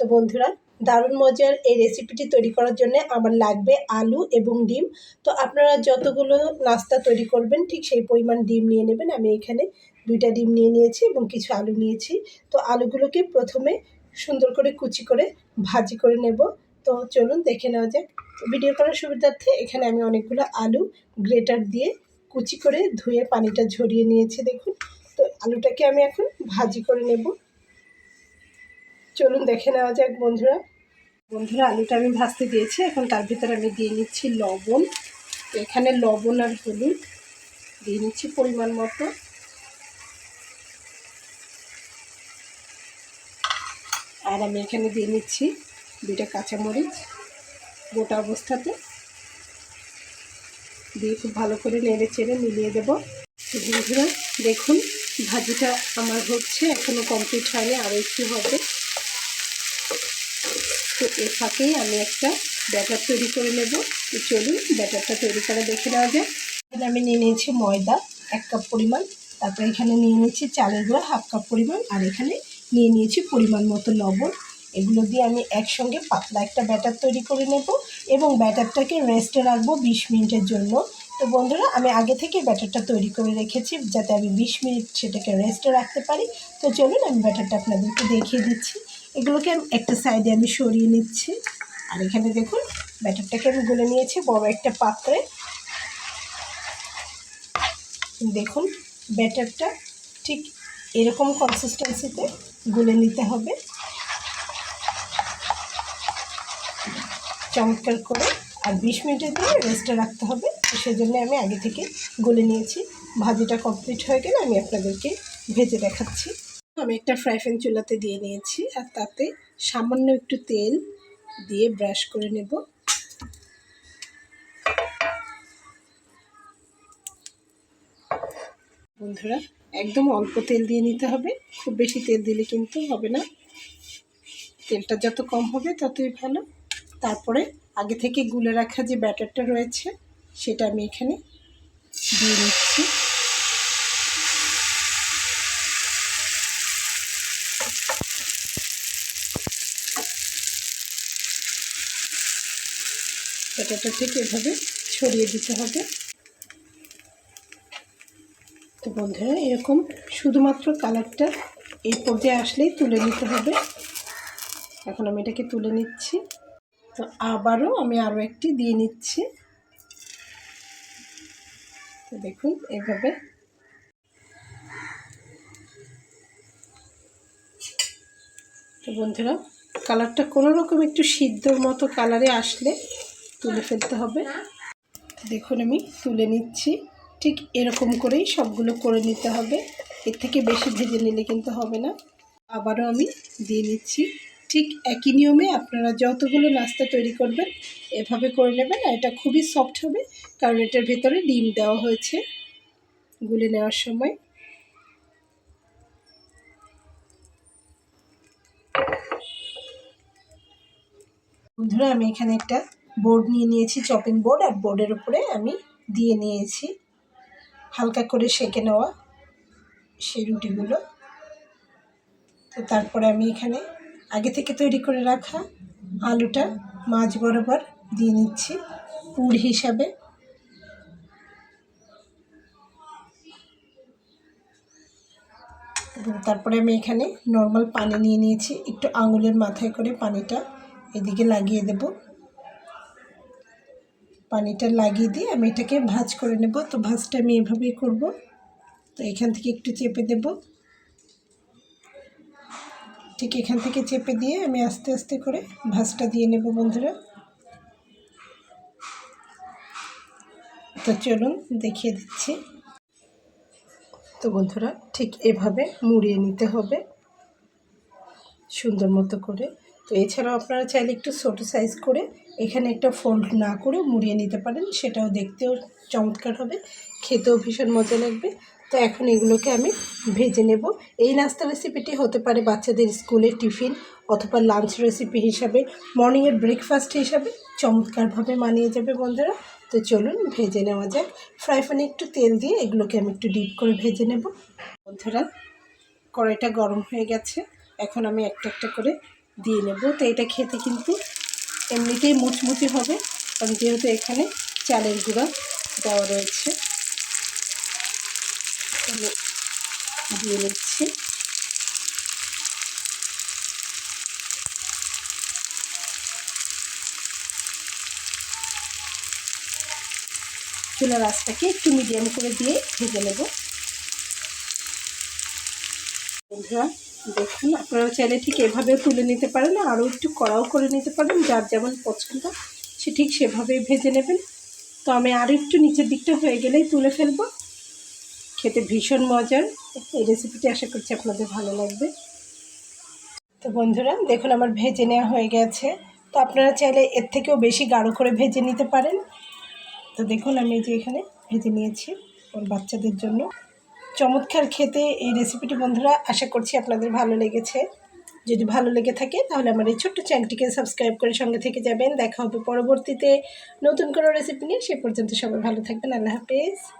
তো বন্ধুরা, দারুণ মজার এই রেসিপিটি তৈরি করার জন্য আমার লাগবে আলু এবং ডিম। তো আপনারা যতগুলো নাস্তা তৈরি করবেন, ঠিক সেই পরিমাণ ডিম নিয়ে নেবেন। আমি এখানে দুইটা ডিম নিয়ে নিয়েছি এবং কিছু আলু নিয়েছি। তো আলুগুলোকে প্রথমে সুন্দর করে কুচি করে ভাজি করে নেব। তো চলুন দেখে নেওয়া যাক। ভিডিও করার সুবিধার্থে এখানে আমি অনেকগুলো আলু গ্রেটার দিয়ে কুচি করে ধুয়ে পানিটা ঝরিয়ে নিয়েছি, দেখুন। তো আলুটাকে আমি এখন ভাজি করে নেব। চলুন দেখে নেওয়া যাক, বন্ধুরা। বন্ধুরা আলুটা আমি ভাজতে দিয়েছি। এখন তার ভিতরে আমি দিয়ে নিচ্ছি লবণ। এখানে লবণ আর হলুদ দিয়ে নিচ্ছি পরিমাণ মতো। আর আমি এখানে দিয়ে নিচ্ছি দুইটা কাঁচামরিচ গোটা অবস্থাতে। দিয়ে খুব ভালো করে নেড়ে চেড়ে মিলিয়ে দেবো। বন্ধুরা, দেখুন, ভাজিটা আমার হচ্ছে এখনও কমপ্লিট হয়নি আরও একটু হবে। তো এর ফাঁকেই আমি একটা ব্যাটার তৈরি করে নেব। তো চলুন ব্যাটারটা তৈরি করে দেখে নেওয়া যায় আমি নিয়ে নিয়েছি ময়দা, এক কাপ পরিমাণ। তারপরে এখানে নিয়ে নিয়েছি চালের গুঁড়া, হাফ কাপ পরিমাণ। আর এখানে নিয়ে নিয়েছি পরিমাণ মতো লবণ। এগুলো দিয়ে আমি একসঙ্গে পাতলা একটা ব্যাটার তৈরি করে নেব এবং ব্যাটারটাকে রেস্টে রাখব বিশ মিনিটের জন্য। তো বন্ধুরা, আমি আগে থেকে ব্যাটারটা তৈরি করে রেখেছি যাতে আমি বিশ মিনিট সেটাকে রেস্টে রাখতে পারি। তো চলুন আমি ব্যাটারটা আপনাদেরকে দেখিয়ে দিচ্ছি। এগুলোকে একটা সাইডে আমি সরিয়ে নিচ্ছি। আর এখানে দেখুন, ব্যাটারটাকে আমি গুলে নিয়েছি, বড় একটা পাত্রে। দেখুন, ব্যাটারটা ঠিক এরকম কনসিস্টেন্সিতে গুলে নিতে হবে। চমৎকার করে। আর বিশ মিনিটের দিয়ে রেস্টে রাখতে হবে। সেজন্য আমি আগে থেকে গুলে নিয়েছি। ভাজিটা কমপ্লিট হয়ে গেলে আমি আপনাদেরকে ভেজে দেখাচ্ছি। আমি একটা ফ্রাই প্যান চুলাতে দিয়ে নিয়েছি আর তাতে সামান্য একটু তেল দিয়ে ব্রাশ করে নেব। বন্ধুরা, একদম অল্প তেল দিয়ে নিতে হবে। খুব বেশি তেল দিলে কিন্তু হবে না। তেলটা যত কম হবে ততই ভালো। তারপরে আগে থেকে গুলে রাখা যে ব্যাটারটা রয়েছে, সেটা আমি এখানে দিয়ে নিচ্ছি। ব্যাটারটা ঠিক এভাবে ছড়িয়ে দিতে হবে। তো বন্ধুরা, এরকম শুধুমাত্র কালারটা এই পর্যায়ে আসলেই তুলে নিতে হবে। এখন আমি এটাকে তুলে নিচ্ছি। তো আবারও আমি আরও একটি দিয়ে নিচ্ছি। তো দেখুন, এভাবে। তো বন্ধুরা, কালারটা কোনো রকম একটু সিদ্ধর মতো কালারে আসলে তুলে ফেলতে হবে। দেখুন আমি তুলে নিচ্ছি। ঠিক এরকম করেই সবগুলো করে নিতে হবে। এর থেকে বেশি ভেজে নিলে কিন্তু হবে না। আবারও আমি দিয়ে নিচ্ছি। ঠিক একই নিয়মে আপনারা যতগুলো নাস্তা তৈরি করবেন, এভাবে করে নেবেন। আর এটা খুবই সফট হবে, কারণ এটার ভেতরে ডিম দেওয়া হয়েছে গুলে নেওয়ার সময়। বন্ধুরা, আমি এখানে একটা বোর্ড নিয়ে নিয়েছি চপিং বোর্ড আর বোর্ডের উপরে আমি দিয়ে নিয়েছি। হালকা করে সেঁকে নেওয়া সেই রুটিগুলো। তো তারপরে আমি এখানে আগে থেকে তৈরি করে রাখা আলুটা মাছ বরাবর দিয়ে নিচ্ছি পুর হিসাবে। এবং তারপরে আমি এখানে নর্মাল পানি নিয়ে নিয়েছি। একটু আঙুলের মাথায় করে পানিটা এদিকে লাগিয়ে দেব। পানিটা লাগিয়ে দিয়ে আমি এটাকে ভাজ করে নেব। তো ভাজটা আমি এভাবেই করব। তো এখান থেকে একটু চেপে দেব। ঠিক এখান থেকে চেপে দিয়ে আমি আস্তে আস্তে করে ভাজটা দিয়ে নেব বন্ধুরা। তো চলুন দেখিয়ে দিচ্ছি। তো বন্ধুরা ঠিক এভাবে মুড়িয়ে নিতে হবে। সুন্দর মতো করে তো এছাড়াও আপনারা চাইলে একটু ছোটো সাইজ করে এখানে একটা ফোল্ড না করে মুড়িয়ে নিতে পারেন, সেটাও দেখতেও চমৎকার হবে, খেতেও ভীষণ মজা লাগবে। তো এখন এগুলোকে আমি ভেজে নেব। এই নাস্তা রেসিপিটি হতে পারে বাচ্চাদের স্কুলের টিফিন অথবা লাঞ্চ রেসিপি হিসাবে মর্নিংয়ের ব্রেকফাস্ট হিসাবে চমৎকারভাবে মানিয়ে যাবে বন্ধুরা। তো চলুন ভেজে নেওয়া যাক। ফ্রাই প্যানে একটু তেল দিয়ে এগুলোকে আমি একটু ডিপ করে ভেজে নেব। বন্ধুরা, কড়াইটা গরম হয়ে গেছে। এখন আমি একটা একটা করে দিয়ে নেব। তো এটা খেতে কিন্তু এমনিতেই মুচমুচে হবে। কারণ যেহেতু এখানে চালের গুঁড়া দেওয়া রয়েছে। দিয়ে নিচ্ছি। চুলার আঁচটাকে একটু মিডিয়াম করে দিয়ে ভেজে নেব। বন্ধুরা দেখুন, আপনারা চাইলে ঠিক এভাবে তুলে নিতে পারেন, আরও একটু কড়াও করে নিতে পারেন, যার যেমন পছন্দ, সে ঠিক সেভাবেই ভেজে নেবেন। তো আমি আরও একটু নিচের দিকটা হয়ে গেলেই তুলে ফেলব। খেতে ভীষণ মজার। এই রেসিপিটি আশা করছি আপনাদের ভালো লাগবে। তো বন্ধুরা, দেখুন আমার ভেজে নেওয়া হয়ে গেছে। তো আপনারা চাইলে এর থেকেও বেশি গাঢ় করে ভেজে নিতে পারেন। তো দেখুন, আমি যে এখানে ভেজে নিয়েছি ওর বাচ্চাদের জন্য। চমৎকার খেতে এই রেসিপিটি বন্ধুরা। আশা করছি আপনাদের ভালো লেগেছে। যদি ভালো লেগে থাকে, তাহলে আমার এই ছোট্ট চ্যানেলটিকে সাবস্ক্রাইব করে সঙ্গে থেকে যাবেন। দেখা হবে পরবর্তীতে নতুন কোনো রেসিপি নিয়ে। সে পর্যন্ত সবাই ভালো থাকবেন। আল্লাহ হাফেজ।